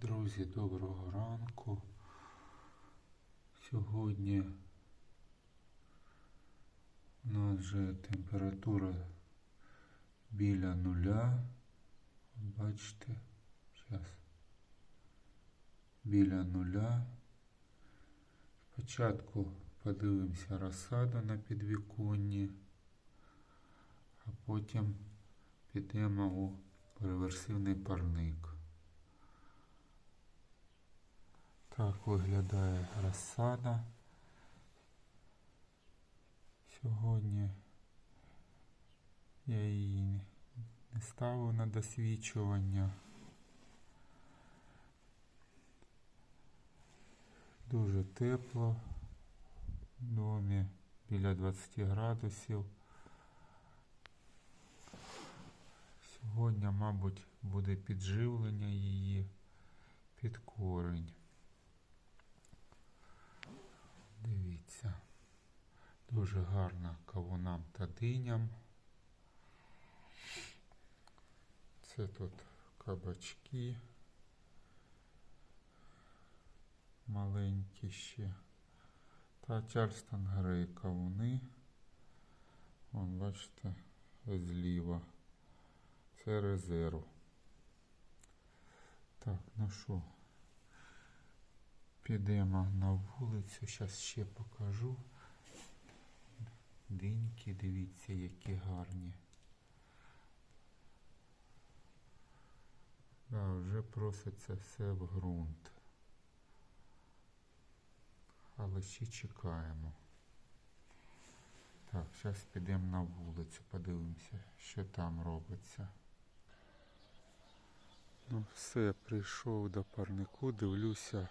Друзі, доброго ранку. Сьогодні у нас вже температура біля нуля. Бачите, зараз біля нуля. Спочатку подивимося розсаду на підвіконні, а потім підемо у реверсивний парник. Так виглядає розсада. Сьогодні я її не ставив на досвідчування. Дуже тепло в домі біля 20 градусів. Сьогодні, мабуть, буде підживлення її під корень. Дивіться, дуже гарна кавунам та диням. Це тут кабачки маленькі ще. Та Чарльстон Грей кавуни. Вон, бачите, зліва. Це резерв. Так, ну що, підемо на вулицю, зараз ще покажу. Диньки, дивіться, які гарні. Да, вже проситься все в ґрунт. Але ще чекаємо. Так, зараз підемо на вулицю, подивимося, що там робиться. Ну все, прийшов до парнику, дивлюся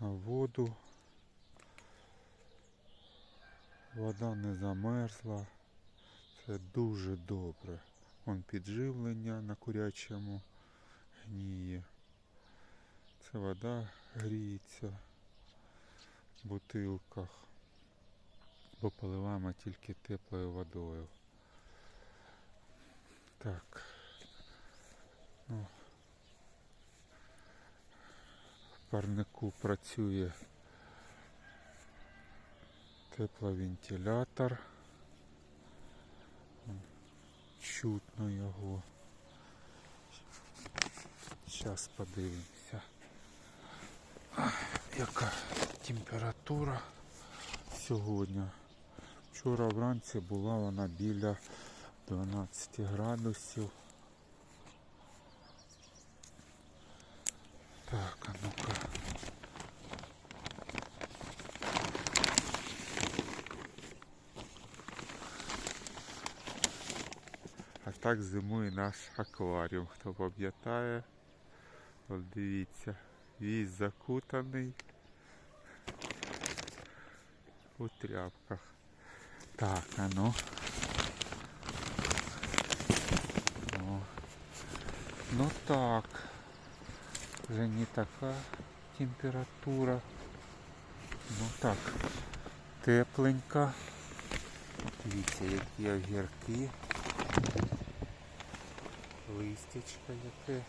на воду. Вода не замерзла. Це дуже добре. Вон підживлення на курячому гніє. Це вода гріється в бутилках. Бо поливаємо тільки теплою водою. Так. Ну, в парнику працює тепловентилятор. Чутно його. Зараз подивимося. Яка температура сьогодні? Вчора вранці була вона біля 12 градусів. Так, а ну-ка. Так зимує наш акваріум. Хто пам'ятає, от дивіться, весь закутаний у тряпках. Так, а ну. О. Ну так. Вже не така температура. Ну так, тепленька. Дивіться, які огірки. Листячко яке.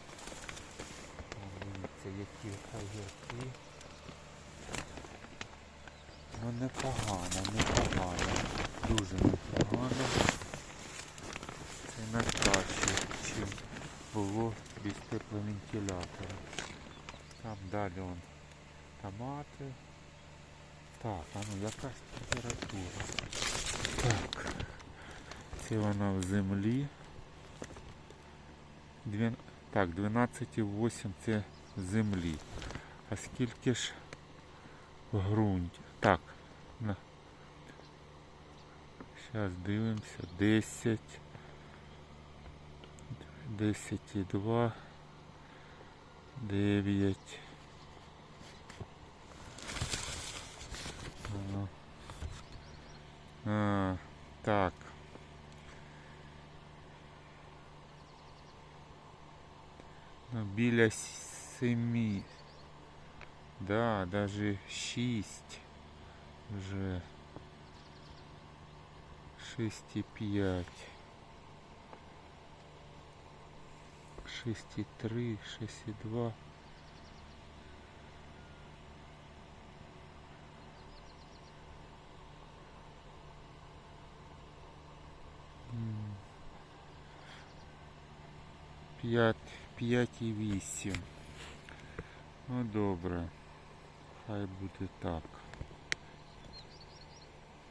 Дивіться, які огірки. Ну непогано, непогано. Дуже непогано. Це найкраще, чим було без тепловентилятора. Там далі он томати. Так, а ну яка ж температура? Так. Це вона в землі. Дві... Так, 12,8 це землі. А скільки ж в ґрунті? Так. Зараз дивимося. 10. 10,2. 9. Ага. А, так. біля семи. Да, даже шість вже. 6,5. 6,3, 6,2. П'ять. 5,8. Ну добре. Хай буде так.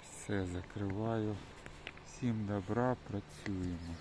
Все закриваю. Всім добра, працюємо.